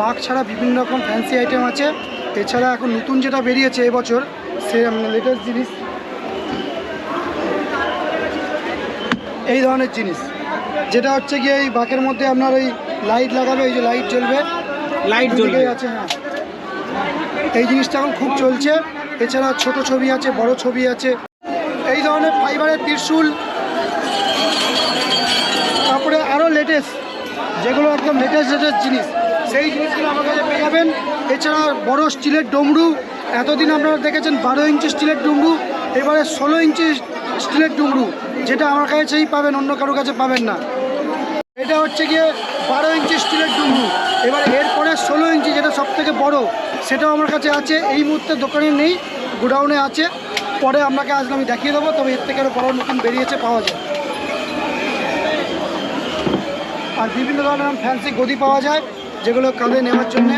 বাঘ ছাড়া বিভিন্ন রকম ফ্যান্সি আইটেম আছে। এছাড়া এখন নতুন যেটা বেরিয়েছে এবছর সে লেটেস্ট জিনিস। এই ধরনের জিনিস। যেটা হচ্ছে গিয়ে এই বাঘের মধ্যে আপনার ওই লাইট লাগাবে এই যে লাইট জ্বলবে। লাইট জ্বলবে। আছে হ্যাঁ। এই জিনিসটা এখন খুব চলছে। এছাড়া ছোট ছবি আছে বড় ছবি আছে। এই ধরনের ফাইবারের ত্রিশূল। তারপরে আরও লেটেস্ট যেগুলো একদম লেটেস্ট লেটেস্ট জিনিস। সেই জিনিসগুলো আমার কাছে পেয়ে যাবেন। এছাড়া বড় স্টিলের ডমরু, এতদিন আপনারা দেখেছেন বারো ইঞ্চি স্টিলের ডুমরু, এবারে ষোলো ইঞ্চি স্টিলের ডুমরু, যেটা আমার কাছেই পাবেন, অন্য কারোর কাছে পাবেন না। এটা হচ্ছে গিয়ে বারো ইঞ্চি স্টিলের ডুমরু। এবার এরপরে ষোলো ইঞ্চি যেটা সব থেকে বড়, সেটাও আমার কাছে আছে। এই মুহূর্তে দোকানে নেই, গোডাউনে আছে। পরে আপনাকে আজকে আমি দেখিয়ে দেবো, তবে এর থেকে আরও বড় নতুন বেরিয়েছে, পাওয়া যায়। আর বিভিন্ন ধরনের ফ্যান্সি গদি পাওয়া যায়। যেগুলো কাঁধে নেওয়ার জন্যে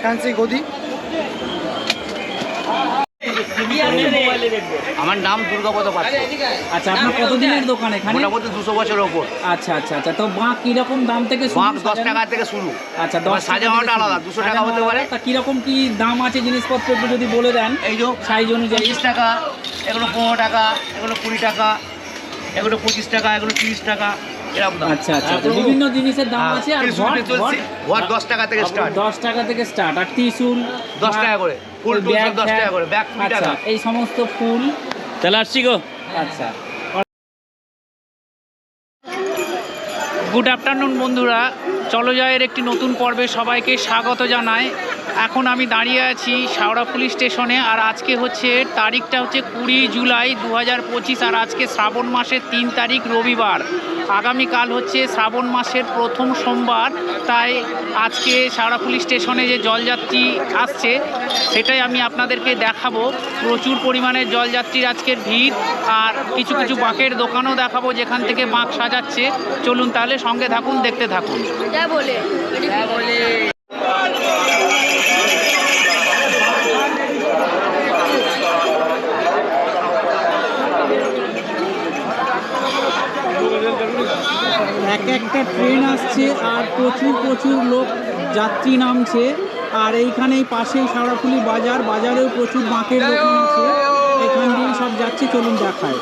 ফ্যান্সি গদি। আমার নাম দুর্গাপদ পাত্র আচ্ছা আপনার কতদিনের দোকান এখানে? মোটামুটি দুশো বছর ওপর। আচ্ছা আচ্ছা আচ্ছা। তো বাঁক কীরকম দাম থেকে শুরু? বাঁক দশ টাকা থেকে শুরু। আচ্ছা দশ টাকা সাজানোটা আলাদা, দুশো টাকা হতে পারে। তা কীরকম কি দাম আছে জিনিসপত্র একটু যদি বলে দেন? এই যে সাইজ অনুযায়ী। পঁচিশ টাকা এগুলো পনেরো টাকা এগুলো কুড়ি টাকা এগুলো পঁচিশ টাকা এগুলো তিরিশ টাকা। এরকম দাম। আচ্ছা আচ্ছা বিভিন্ন জিনিসের দাম হ্যাঁ, আছে আর ত্রিশূল ঘট চলছে, ঘট ঘট দশ টাকা থেকে স্টার্ট দশ টাকা থেকে স্টার্ট আর ত্রিশুল দশ টাকা করে ফুল ওই টুল ব্যাগ সব দশ ফ্যাগ। টাকা করে ব্যাগ আচ্ছা টাকা। এই সমস্ত ফুল। তাহলে আসছি গো। আচ্ছা। গুড আফটারনুন বন্ধুরা। চলো জয়ের একটি নতুন পর্বে সবাইকে স্বাগত জানাই। এখন আমি দাঁড়িয়ে আছি শাওড়া পুলিশ স্টেশনে আর আজকে হচ্ছে তারিখটা হচ্ছে কুড়ি জুলাই দু হাজার পঁচিশ আর আজকে শ্রাবণ মাসের তিন তারিখ রবিবার। আগামীকাল হচ্ছে শ্রাবণ মাসের প্রথম সোমবার তাই আজকে শাওড়া পুলিশ স্টেশনে যে জলযাত্রী আসছে সেটাই আমি আপনাদেরকে দেখাবো। প্রচুর পরিমাণে জলযাত্রীর আজকের ভিড় আর কিছু কিছু বাঁকের দোকানও দেখাবো যেখান থেকে বাঁক সাজাচ্ছে। চলুন তাহলে সঙ্গে থাকুন দেখতে থাকুন। क्या একটা ট্রেন আসছে আর প্রচুর প্রচুর লোক যাত্রী নামছে। আর এইখানে পাশেই সারাফুলি বাজার, বাজারেও প্রচুর বাঁকের লোক আছে এখান দিয়ে সব যাচ্ছে, চলুন দেখায়।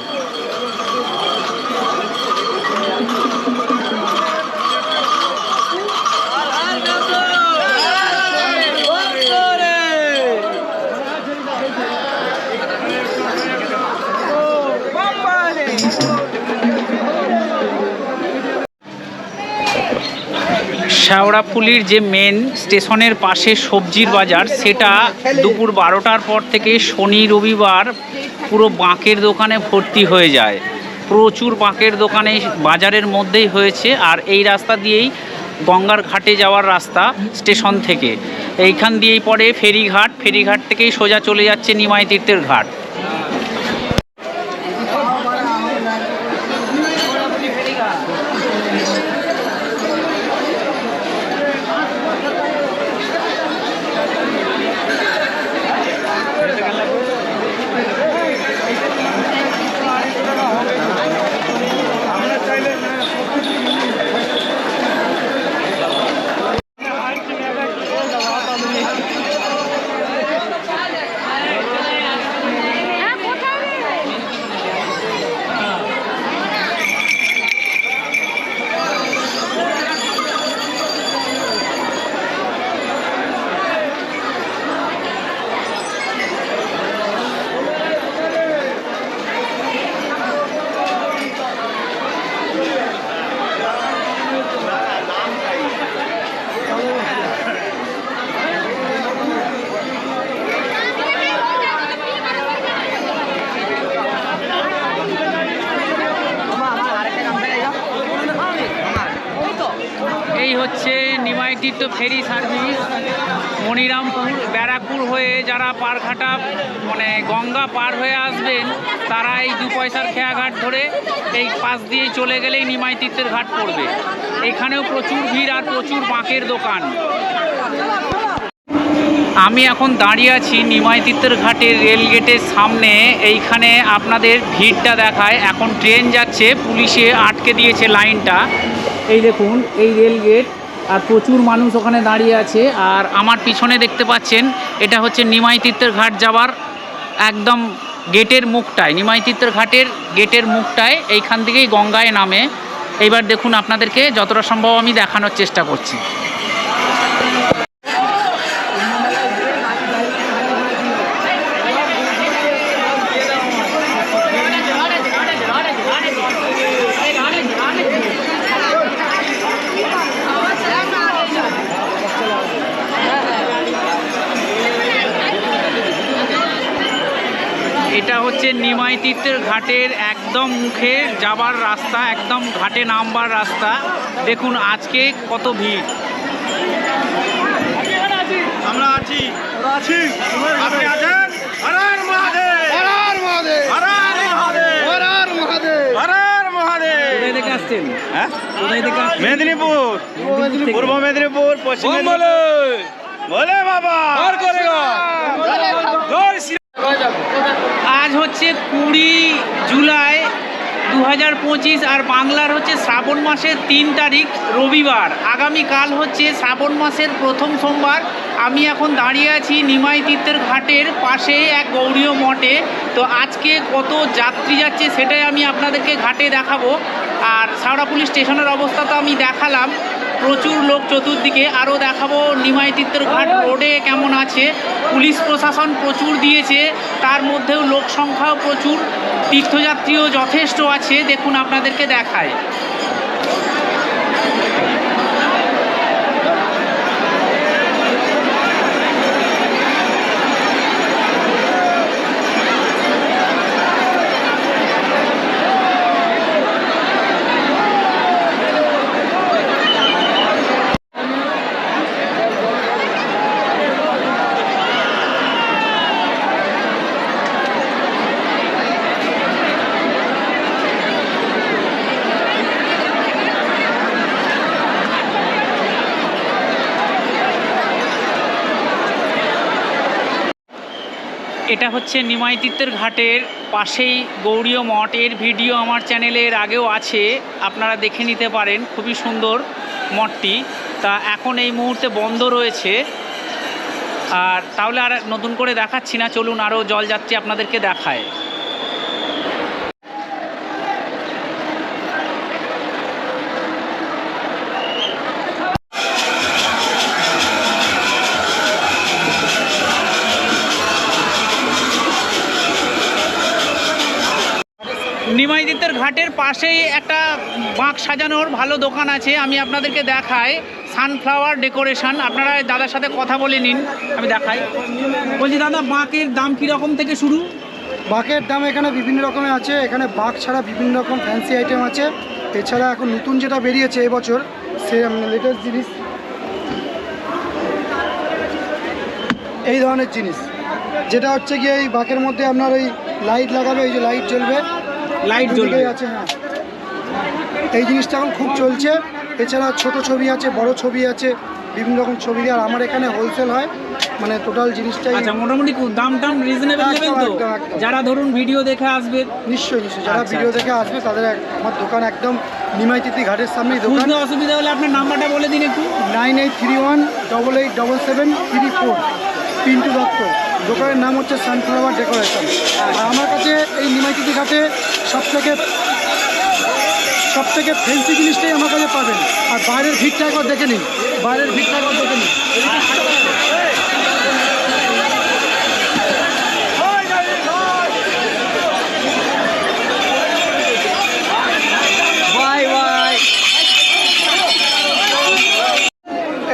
শেওড়াফুলির যে মেন স্টেশনের পাশে সবজির বাজার, সেটা দুপুর বারোটার পর থেকে শনি রবিবার পুরো বাঁকের দোকানে ভর্তি হয়ে যায়। প্রচুর বাঁকের দোকানে বাজারের মধ্যেই হয়েছে আর এই রাস্তা দিয়েই গঙ্গার ঘাটে যাওয়ার রাস্তা স্টেশন থেকে। এইখান দিয়েই পরে ফেরিঘাট ফেরিঘাট থেকেই সোজা চলে যাচ্ছে নিমাই তীর্থের ঘাট এই হচ্ছে তীর্থ ফেরি সার্ভিস, মনিরামপুর, ব্যারাকপুর হয়ে যারা পারঘাটা মানে গঙ্গা পার হয়ে আসবেন, তারা এই দু পয়সার খেয়াঘাট ধরে এই পাশ দিয়েই চলে গেলেই নিমাই তীর্থের ঘাট পড়বে। এখানেও প্রচুর ভিড় আর প্রচুর বাঁকের দোকান। আমি এখন দাঁড়িয়ে আছি নিমাই তীর্থের রেল গেটের সামনে। এইখানে আপনাদের ভিড়টা দেখায়। এখন ট্রেন যাচ্ছে, পুলিশে আটকে দিয়েছে লাইনটা। এই দেখুন, এই রেল গেট আর প্রচুর মানুষ ওখানে দাঁড়িয়ে আছে। আর আমার পিছনে দেখতে পাচ্ছেন, এটা হচ্ছে নিমাই তীর্থের ঘাট যাওয়ার একদম গেটের মুখটায়, নিমাই তীর্থের ঘাটের গেটের মুখটায়, এইখান থেকেই গঙ্গায় নামে। এইবার দেখুন আপনাদেরকে, যতটা সম্ভব আমি দেখানোর চেষ্টা করছি। এটা হচ্ছে নিমাই তীর্থের ঘাটের একদম মুখে যাবার রাস্তা একদম ঘাটে নামবার রাস্তা। দেখুন আজকে কত ভিড়। আমরা আছি। আছি। আপনি আছেন? মহাদেব। মহাদেব। মহাদেব। মহাদেব। মহাদেব। কোথায় থেকে আসছেন? হ্যাঁ? কোথায় থেকে আসছেন? মেদিনীপুর। পূর্ব মেদিনীপুর পশ্চিম মেদিনীপুর। বলে বাবা। আর জয় আজ হচ্ছে কুড়ি জুলাই দু হাজার পঁচিশ আর বাংলার হচ্ছে শ্রাবণ মাসের তিন তারিখ রবিবার। আগামীকাল হচ্ছে শ্রাবণ মাসের প্রথম সোমবার। আমি এখন দাঁড়িয়ে আছি নিমাই তীর্থের ঘাটের পাশে এক গৌরীয় মঠে। তো আজকে কত যাত্রী যাচ্ছে সেটাই আমি আপনাদেরকে ঘাটে দেখাবো। আর সাউড়া পুলিশ স্টেশনের অবস্থা তো আমি দেখালাম। প্রচুর লোক চতুর্দিকে আরও দেখাবো। নিমাই তীর্থের ঘাট রোডে কেমন আছে? পুলিশ প্রশাসন প্রচুর দিয়েছে। তার মধ্যেও লোক সংখ্যাও প্রচুর। তীর্থযাত্রীও যথেষ্ট আছে। দেখুন আপনাদেরকে দেখায়। এটা হচ্ছে নিমাইতিত্বের ঘাটের পাশেই গৌরীয় মঠ। এর ভিডিও আমার চ্যানেলের আগেও আছে, আপনারা দেখে নিতে পারেন, খুবই সুন্দর মঠটি। তা এখন এই মুহূর্তে বন্ধ রয়েছে। আর তাহলে আর নতুন করে দেখাচ্ছি না, চলুন আরও জলযাত্রী আপনাদেরকে দেখায়। নিমাইদিতের ঘাটের পাশেই একটা বাঁক সাজানোর ভালো দোকান আছে। আমি আপনাদেরকে দেখাই সানফ্লাওয়ার ডেকোরেশন। আপনারা দাদার সাথে কথা বলে নিন, আমি দেখাই। বলছি, দাদা, বাঁকের দাম কীরকম থেকে শুরু? বাকের দাম এখানে বিভিন্ন রকমের আছে। এখানে বাঘ ছাড়া বিভিন্ন রকম ফ্যান্সি আইটেম আছে। এছাড়া এখন নতুন যেটা বেরিয়েছে এবছর, সে লেটেস্ট জিনিস। এই ধরনের জিনিস। যেটা হচ্ছে গিয়ে এই বাকের মধ্যে আপনার ওই লাইট লাগাবে, এই যে লাইট জ্বলবে। লাইট জ্বলবে। আছে হ্যাঁ। এই জিনিসটা এখন খুব চলছে। এছাড়া ছোট ছবি আছে বড় ছবি আছে বিভিন্ন রকম ছবি আর আমার এখানে হোলসেল হয়। মানে টোটাল জিনিসটাই আচ্ছা মোটামুটি দাম টাম রিজনেবল নেবেন তো। যারা ধরুন ভিডিও দেখে আসবে। নিশ্চয়ই নিশ্চয়ই। যারা আচ্ছা, ভিডিও আচ্ছা। দেখে আসবে তাদের আমার দোকান একদম নিমাইতিতি ঘাটের সামনেই দোকান। অসুবিধা হলে আপনার নাম্বারটা বলে দিন একটু। Nine eight three one double eight double seven three four Pintu Dutta. দোকানের নাম হচ্ছে সানফ্লাওয়ার ডেকোরেশন আর আমার কাছে এই নিমাইতিতি ঘাটে সব থেকে সব থেকে ফেন্সি জিনিসটাই আমার কাছে পাবেন। আর বাইরের ভিড়টা একবার দেখে নিন। বাইরের ভিড়টা একবার দেখে নিন।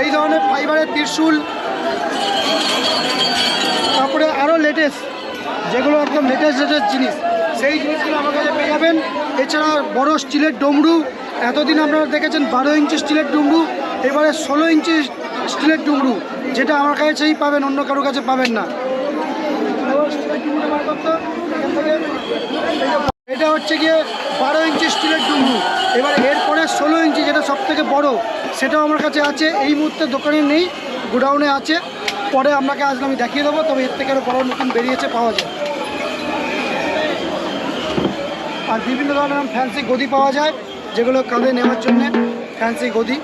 এই ধরনের ফাইবারের ত্রিশূল তারপরে আরও লেটেস্ট যেগুলো একদম লেটেস্ট লেটেস্ট জিনিস। সেই জিনিসগুলো আমার কাছে পেয়ে যাবেন। এছাড়া বড় স্টিলের ডমরু, এতদিন আপনারা দেখেছেন বারো ইঞ্চি স্টিলের ডুমরু, এবারে ষোলো ইঞ্চি স্টিলের ডুমরু, যেটা আমার কাছেই পাবেন, অন্য কারোর কাছে পাবেন না। এটা হচ্ছে গিয়ে বারো ইঞ্চি স্টিলের ডুমরু। এবার এরপরে ষোলো ইঞ্চি যেটা সব থেকে বড়, সেটাও আমার কাছে আছে। এই মুহূর্তে দোকানে নেই, গোডাউনে আছে। পরে আপনাকে আসলে আমি দেখিয়ে দেবো, তবে এর থেকে আরও বড় নতুন বেরিয়েছে, পাওয়া যায়। আর বিভিন্ন ধরনের ফ্যান্সি গদি পাওয়া যায় যেগুলো কাঁধে নেওয়ার জন্য ফ্যান্সি গদি।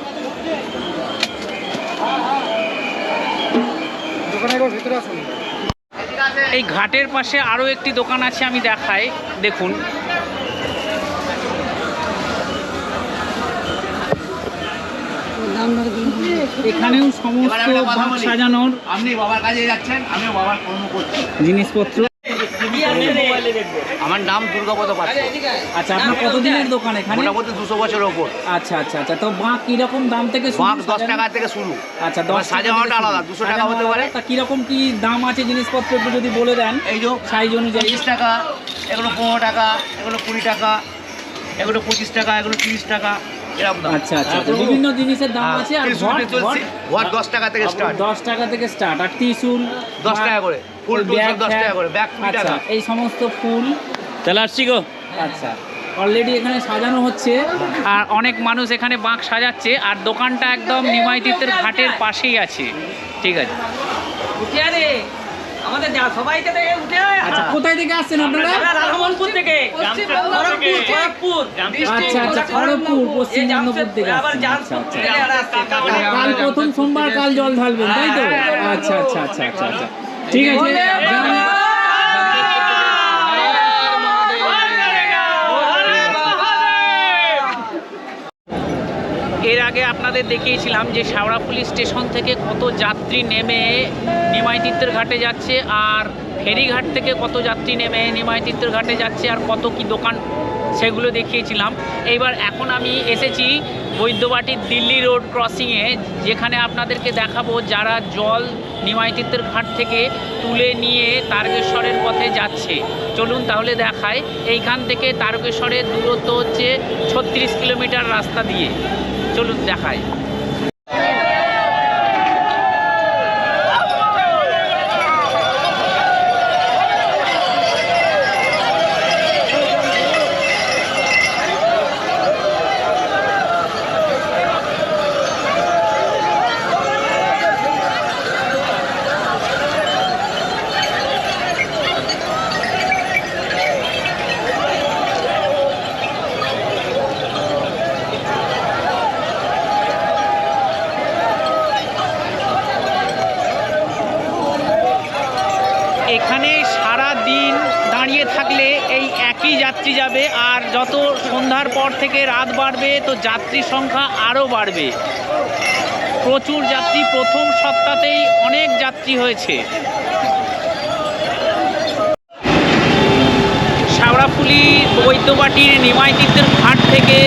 এই ঘাটের পাশে আরও একটি দোকান আছে আমি দেখাই দেখুন। এখানেও সমস্ত সাজানোর আপনি বাবার কাজে যাচ্ছেন আমিও বাবার কর্ম করছি জিনিসপত্র। আমার নাম দুর্গাপদ পাত্র। আচ্ছা আপনার কতদিনের দোকান এখানে? মোটামুটি দুশো বছরের ওপর। আচ্ছা আচ্ছা আচ্ছা। তো বাঁক কীরকম দাম থেকে বাঁক দশ টাকা থেকে শুরু। আচ্ছা দশ সাজানোটা আলাদা, দুশো টাকা হতে পারে। তা কীরকম কি দাম আছে জিনিসপত্র একটু যদি বলে দেন? এই যে সাইজ অনুযায়ী। পঁচিশ টাকা এগুলো পনেরো টাকা এগুলো কুড়ি টাকা এগুলো পঁচিশ টাকা এগুলো তিরিশ টাকা এরকম আচ্ছা আচ্ছা বিভিন্ন জিনিসের দাম হ্যাঁ, আছে আর ঘর দশ টাকা থেকে স্টার্ট দশ টাকা থেকে স্টার্ট আর ত্রিশুল দশ টাকা করে। ফুল ব্যাগ দশ টাকা করে। ব্যাগ আচ্ছা এই সমস্ত ফুল তাহলে আসছি গো আচ্ছা অলরেডি এখানে সাজানো হচ্ছে আর অনেক মানুষ এখানে বাঁক সাজাচ্ছে আর দোকানটা একদম নিমাইতীর্থের ঘাটের পাশেই আছে ঠিক আছে উঠে আরে আমাদের সবাই থেকে উঠে আচ্ছা কোথায় থেকে আসছেন আপনারা রাধামনপুর থেকে খড়গপুর খড়গপুর আচ্ছা আচ্ছা খড়গপুর পশ্চিম থেকে আবার আচ্ছা আচ্ছা কাল প্রথম সোমবার কাল জল ঢালবেন তাই তো আচ্ছা আচ্ছা আচ্ছা আচ্ছা আচ্ছা ঠিক আছে এর আগে আপনাদের দেখিয়েছিলাম যে শাওড়া পুলিশ স্টেশন থেকে কত যাত্রী নেমে নিমাইতীর্থের ঘাটে যাচ্ছে আর ফেরিঘাট থেকে কত যাত্রী নেমে নিমাইতীর্থের ঘাটে যাচ্ছে আর কত কি দোকান, সেগুলো দেখিয়েছিলাম। এইবার এখন আমি এসেছি বৈদ্যবাটির দিল্লি রোড ক্রসিংয়ে, যেখানে আপনাদেরকে দেখাবো যারা জল নিমাইতীর্থের ঘাট থেকে তুলে নিয়ে তারকেশ্বরের পথে যাচ্ছে। চলুন তাহলে দেখায় এইখান থেকে তারকেশ্বরের দূরত্ব হচ্ছে ছত্রিশ কিলোমিটার রাস্তা দিয়ে। চলুন দেখায় এখানে সারা দিন দাঁড়িয়ে থাকলে এই একই যাত্রী যাবে, আর যত সন্ধ্যার পর থেকে রাত বাড়বে, তো যাত্রী সংখ্যা আরও বাড়বে। প্রচুর যাত্রী, প্রথম সপ্তাহতেই অনেক যাত্রী হয়েছে। শাওড়াফুলি বৈদ্যবাটির নিমাইতীর্থের ঘাট থেকে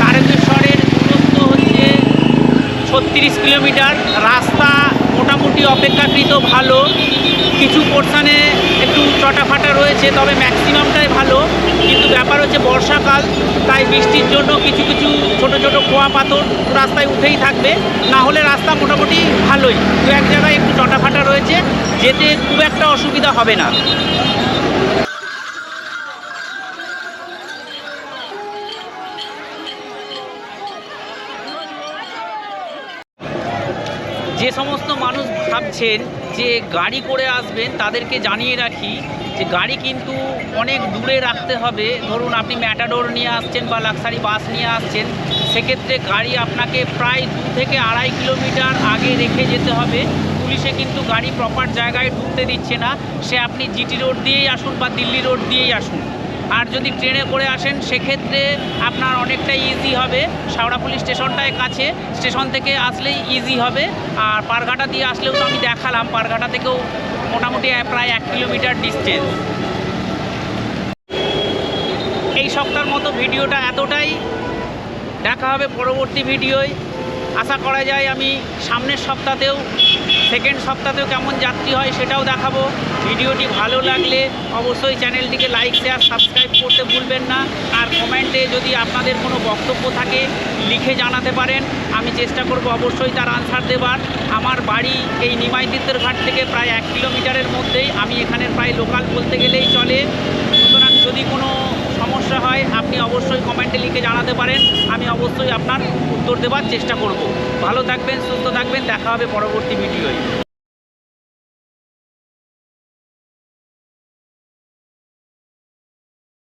তারকেশ্বরের দূরত্ব হচ্ছে ছত্রিশ কিলোমিটার। রাস্তা মোটামুটি অপেক্ষাকৃত ভালো। কিছু পোর্শানে একটু চটাফাটা রয়েছে, তবে ম্যাক্সিমামটাই ভালো। কিন্তু ব্যাপার হচ্ছে বর্ষাকাল, তাই বৃষ্টির জন্য কিছু কিছু ছোট ছোট খোয়া পাথর রাস্তায় উঠেই থাকবে। না হলে রাস্তা মোটামুটি ভালোই। দু এক জায়গায় একটু চটাফাটা রয়েছে, যেতে খুব একটা অসুবিধা হবে না। যে সমস্ত মানুষ ভাবছেন যে গাড়ি করে আসবেন তাদেরকে জানিয়ে রাখি যে গাড়ি কিন্তু অনেক দূরে রাখতে হবে। ধরুন আপনি ম্যাটাডোর নিয়ে আসছেন বা লাক্সারি বাস নিয়ে আসছেন, সেক্ষেত্রে গাড়ি আপনাকে প্রায় দু থেকে আড়াই কিলোমিটার আগে রেখে যেতে হবে। পুলিশে কিন্তু গাড়ি প্রপার জায়গায় ঢুকতে দিচ্ছে না। সে আপনি জিটি রোড দিয়েই আসুন বা দিল্লি রোড দিয়েই আসুন। আর যদি ট্রেনে করে আসেন, সেক্ষেত্রে আপনার অনেকটাই ইজি হবে। শাওড়া পুলিশ স্টেশনটায় কাছে, স্টেশন থেকে আসলেই ইজি হবে। আর পারঘাটা দিয়ে আসলেও তো আমি দেখালাম, পারঘাটা থেকেও মোটামুটি প্রায় এক কিলোমিটার ডিস্টেন্স এই সপ্তাহের মতো ভিডিওটা এতটাই। দেখা হবে পরবর্তী ভিডিওয়। আশা করা যায় আমি সামনের সপ্তাহতেও সেকেন্ড সপ্তাহতেও কেমন যাত্রী হয় সেটাও দেখাবো। ভিডিওটি ভালো লাগলে অবশ্যই চ্যানেলটিকে লাইক, শেয়ার, সাবস্ক্রাইব করতে ভুলবেন না। আর কমেন্টে যদি আপনাদের কোনো বক্তব্য থাকে, লিখে জানাতে পারেন। আমি চেষ্টা করব অবশ্যই তার আনসার দেবার। আমার বাড়ি এই নিমাইতীর্থের ঘাট থেকে প্রায় এক কিলোমিটারের মধ্যেই। আমি এখানের প্রায় লোকাল বলতে গেলেই চলে। সুতরাং যদি কোনো সমস্যা হয়, আপনি অবশ্যই কমেন্টে লিখে জানাতে পারেন। আমি অবশ্যই আপনার উত্তর দেওয়ার চেষ্টা করব। ভালো থাকবেন, সুস্থ থাকবেন, দেখা হবে পরবর্তী ভিডিওয়।